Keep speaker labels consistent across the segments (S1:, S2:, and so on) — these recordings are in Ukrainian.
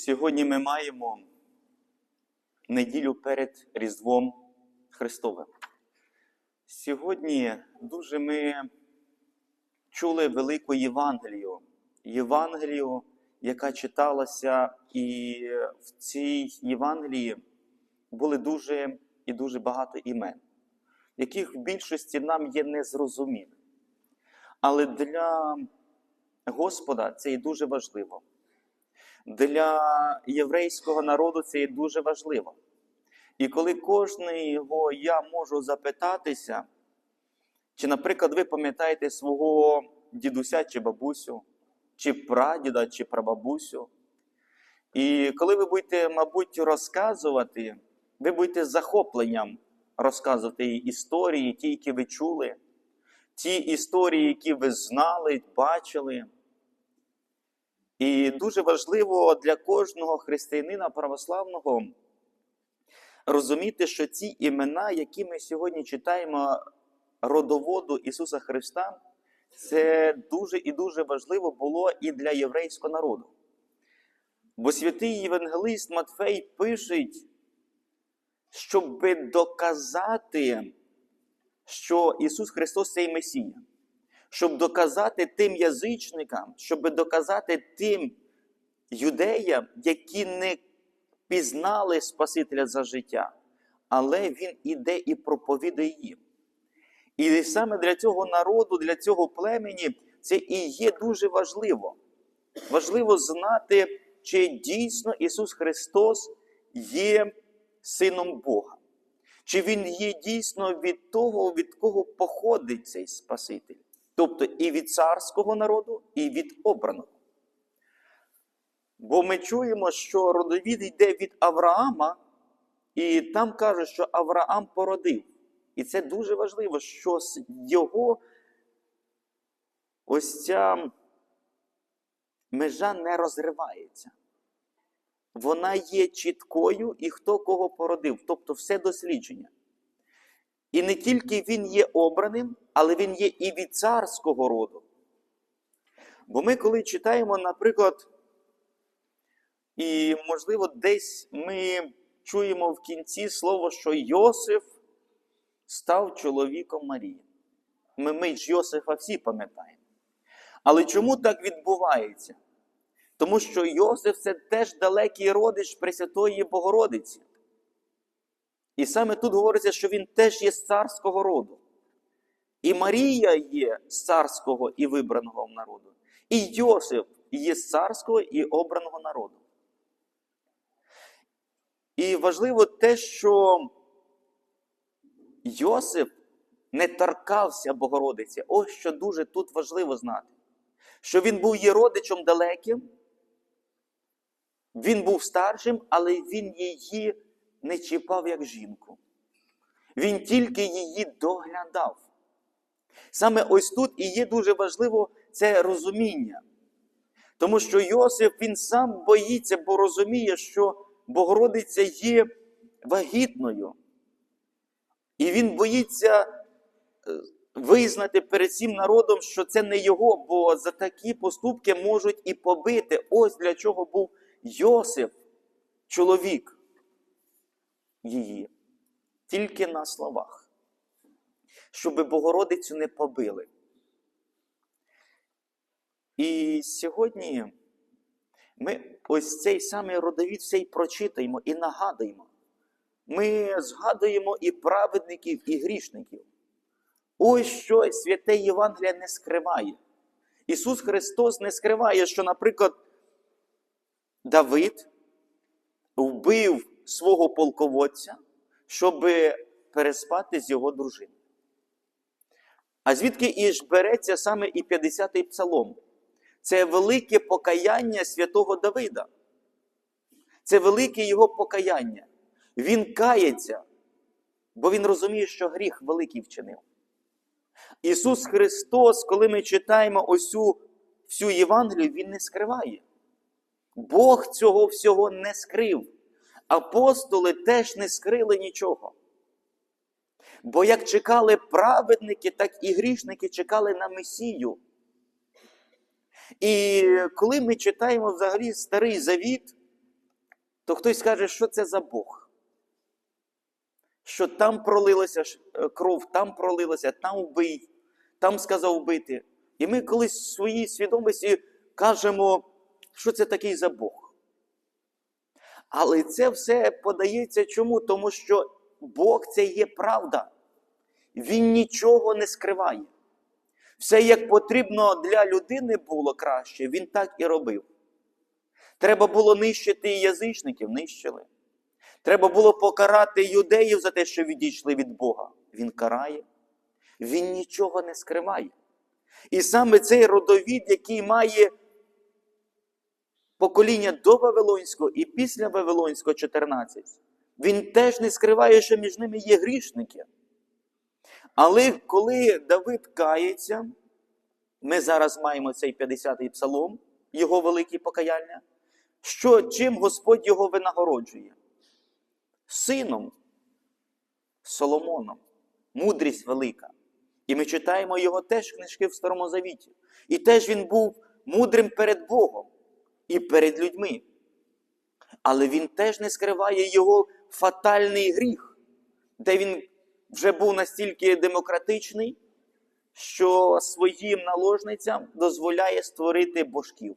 S1: Сьогодні ми маємо неділю перед Різдвом Христовим. Сьогодні дуже ми чули велику Євангелію. Євангелію, яка читалася, і в цій Євангелії були дуже і дуже багато імен, яких в більшості нам є незрозумілі. Але для Господа це є дуже важливо. Для єврейського народу це є дуже важливо. І коли кожного я можу запитатися, чи, наприклад, ви пам'ятаєте свого дідуся чи бабусю, чи прадіда, чи прабабусю, і коли ви будете, мабуть, розказувати, ви будете захопленням розказувати історії, ті, які ви чули, ті історії, які ви знали, бачили. І дуже важливо для кожного християнина православного розуміти, що ці імена, які ми сьогодні читаємо родоводу Ісуса Христа, це дуже і дуже важливо було і для єврейського народу. Бо святий Євангелист Матфей пише, щоб доказати, що Ісус Христос це Месія щоб доказати тим язичникам, щоб доказати тим юдеям, які не пізнали Спасителя за життя, але Він іде і проповідує їм. І саме для цього народу, для цього племені, це і є дуже важливо. Важливо знати, чи дійсно Ісус Христос є Сином Бога. Чи Він є дійсно від того, від кого походить цей Спаситель. Тобто і від царського народу, і від обраного. Бо ми чуємо, що родовід йде від Авраама, і там каже, що Авраам породив. І це дуже важливо, що його ось ця межа не розривається. Вона є чіткою і хто кого породив, тобто все дослідження. І не тільки він є обраним, але він є і від царського роду. Бо ми, коли читаємо, наприклад, і, можливо, десь ми чуємо в кінці слово, що Йосиф став чоловіком Марії. Ми, ми ж Йосифа всі пам'ятаємо. Але чому так відбувається? Тому що Йосиф це теж далекий родич Пресвятої Богородиці. І саме тут говориться, що він теж є з царського роду. І Марія є з царського і вибраного народу. І Йосиф є з царського і обраного народу. І важливо те, що Йосиф не торкався Богородиці. Ось що дуже тут важливо знати. Що він був її родичем далеким, він був старшим, але він її не чіпав як жінку. Він тільки її доглядав. Саме ось тут і є дуже важливо це розуміння. Тому що Йосиф він сам боїться, бо розуміє, що Богородиця є вагітною. І він боїться визнати перед цим народом, що це не його, бо за такі поступки можуть і побити. Ось для чого був Йосиф, чоловік її. Тільки на словах щоб Богородицю не побили. І сьогодні ми ось цей самий родовід все й прочитаємо і нагадуємо. Ми згадуємо і праведників, і грішників. Ось що святе Євангелія не скриває. Ісус Христос не скриває, що, наприклад, Давид вбив свого полководця, щоб переспати з його дружиною. А звідки і ж береться саме і 50-й псалом? Це велике покаяння святого Давида. Це велике його покаяння. Він кається, бо він розуміє, що гріх великий вчинив. Ісус Христос, коли ми читаємо ось цю всю Євангелію, Він не скриває. Бог цього всього не скрив. Апостоли теж не скрили нічого. Бо як чекали праведники, так і грішники чекали на Месію. І коли ми читаємо взагалі Старий Завіт, то хтось скаже, що це за Бог? Що там пролилася е, кров, там пролилася, там вбий, там сказав вбити. І ми колись в своїй свідомості кажемо, що це такий за Бог. Але це все подається чому? Тому що Бог це є правда. Він нічого не скриває. Все як потрібно для людини було краще, він так і робив. Треба було нищити язичників, нищили. Треба було покарати юдеїв за те, що відійшли від Бога. Він карає, він нічого не скриває. І саме цей родовід, який має покоління до Вавилонського і після Вавилонського 14, він теж не скриває, що між ними є грішники. Але коли Давид кається, ми зараз маємо цей 50-й псалом, його велике покаяння, що чим Господь його винагороджує? Сином Соломоном, мудрість велика. І ми читаємо його теж книжки в Старому Завіті. І теж він був мудрим перед Богом і перед людьми. Але він теж не скриває його фатальний гріх, де він вже був настільки демократичний, що своїм наложницям дозволяє створити божків.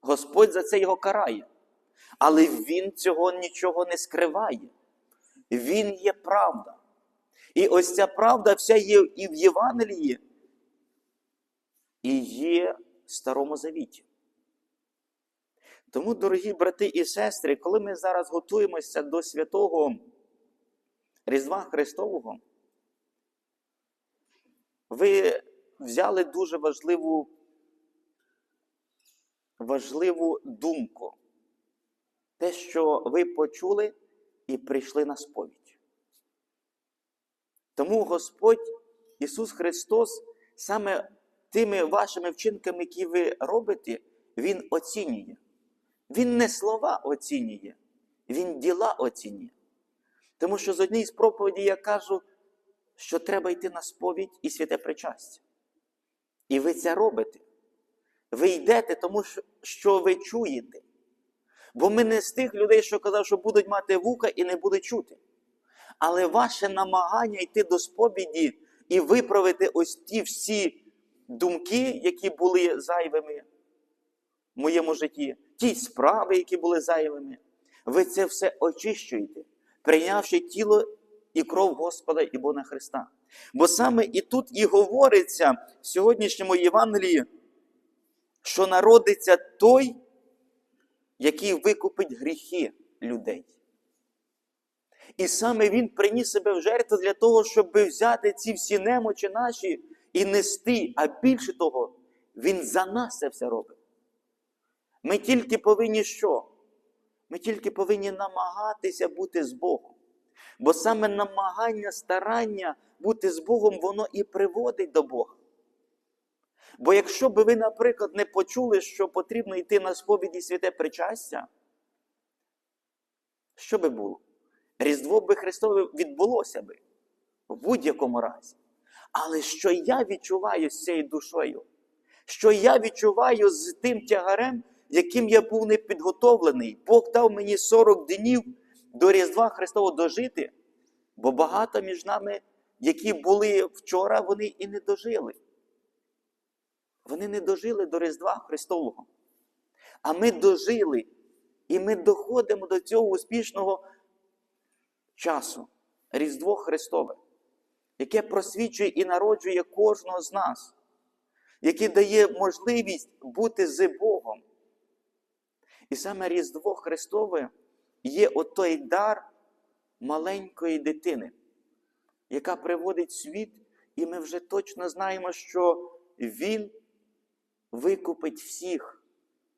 S1: Господь за це його карає. Але він цього нічого не скриває. Він є правда. І ось ця правда вся є і в Євангелії, і є в Старому Завіті. Тому, дорогі брати і сестри, коли ми зараз готуємося до святого Різдва Христового, ви взяли дуже важливу, важливу думку. Те, що ви почули і прийшли на сповідь. Тому Господь Ісус Христос саме тими вашими вчинками, які ви робите, Він оцінює. Він не слова оцінює, Він діла оцінює. Тому що з однієї з проповідей я кажу, що треба йти на сповідь і святе причастя. І ви це робите. Ви йдете, тому що ви чуєте. Бо ми не з тих людей, що казав, що будуть мати вуха і не будуть чути. Але ваше намагання йти до сповіді і виправити ось ті всі думки, які були зайвими в моєму житті, ті справи, які були зайвими, ви це все очищуєте, прийнявши тіло і кров Господа і Бога Христа. Бо саме і тут і говориться в сьогоднішньому Євангелії, що народиться той, який викупить гріхи людей. І саме Він приніс себе в жертву для того, щоб взяти ці всі немочі наші і нести. А більше того, Він за нас це все робить. Ми тільки повинні що? Ми тільки повинні намагатися бути з Богом. Бо саме намагання, старання бути з Богом, воно і приводить до Бога. Бо якщо б ви, наприклад, не почули, що потрібно йти на сповіді святе причастя, що би було? Різдво би Христове відбулося би в будь-якому разі. Але що я відчуваю з цією душою, що я відчуваю з тим тягарем, яким я був не підготовлений. Бог дав мені 40 днів до Різдва Христового дожити, бо багато між нами, які були вчора, вони і не дожили. Вони не дожили до Різдва Христового. А ми дожили, і ми доходимо до цього успішного часу, Різдво Христове, яке просвічує і народжує кожного з нас, яке дає можливість бути з Богом. І саме Різдво Христове є отой дар маленької дитини, яка приводить світ, і ми вже точно знаємо, що Він викупить всіх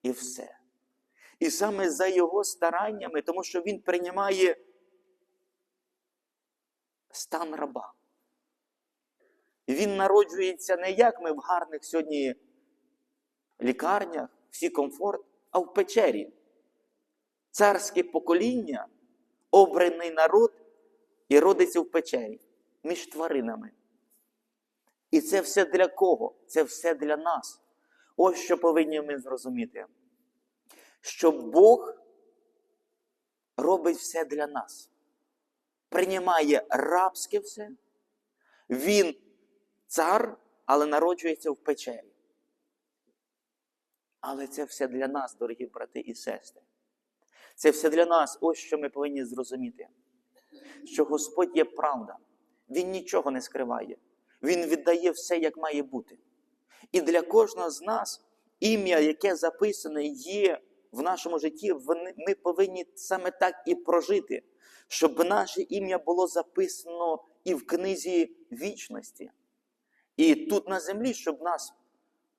S1: і все. І саме за його стараннями, тому що Він приймає стан раба. Він народжується не як ми в гарних сьогодні лікарнях, всі комфорт, а в печері. Царське покоління, обраний народ і родиться в печері між тваринами. І це все для кого? Це все для нас. Ось що повинні ми зрозуміти. Що Бог робить все для нас. Приймає рабське все. Він цар, але народжується в печері. Але це все для нас, дорогі брати і сестри. Це все для нас, ось що ми повинні зрозуміти. Що Господь є правда, Він нічого не скриває, Він віддає все, як має бути. І для кожного з нас ім'я, яке записане є в нашому житті, ми повинні саме так і прожити, щоб наше ім'я було записано і в книзі вічності. І тут на землі, щоб нас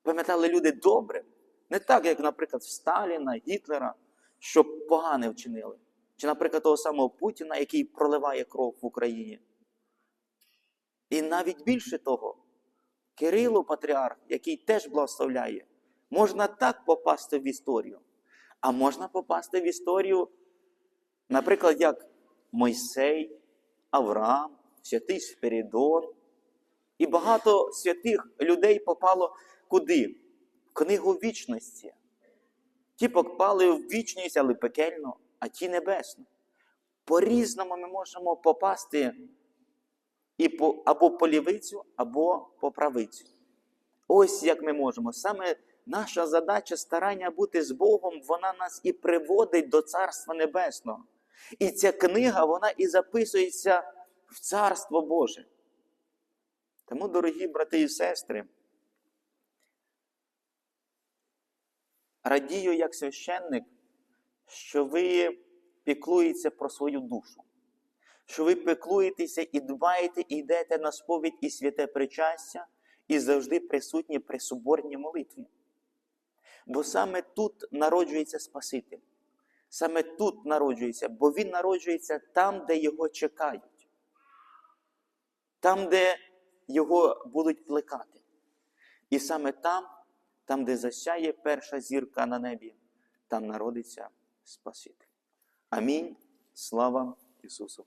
S1: пам'ятали люди добре, не так, як, наприклад, в Сталіна, Гітлера, що погане вчинили. Чи, наприклад, того самого Путіна, який проливає кров в Україні. І навіть більше того, Кирило Патріарх, який теж благословляє, можна так попасти в історію, а можна попасти в історію, наприклад, як Мойсей, Авраам, святий Спірідон. І багато святих людей попало куди? Книгу вічності. Ті попали в вічність, але пекельно, а ті небесно. По-різному ми можемо попасти і по, або по лівицю, або по правицю. Ось як ми можемо. Саме наша задача старання бути з Богом, вона нас і приводить до Царства Небесного. І ця книга, вона і записується в Царство Боже. Тому, дорогі брати і сестри, радію як священник, що ви піклуєтеся про свою душу, що ви піклуєтеся і дбаєте, і йдете на сповідь і святе причастя, і завжди присутні при соборній молитві. Бо саме тут народжується Спаситель. Саме тут народжується, бо Він народжується там, де його чекають, там, де його будуть плекати. І саме там, там, де засяє перша зірка на небі, там народиться Спаситель. Амінь. Слава Ісусу!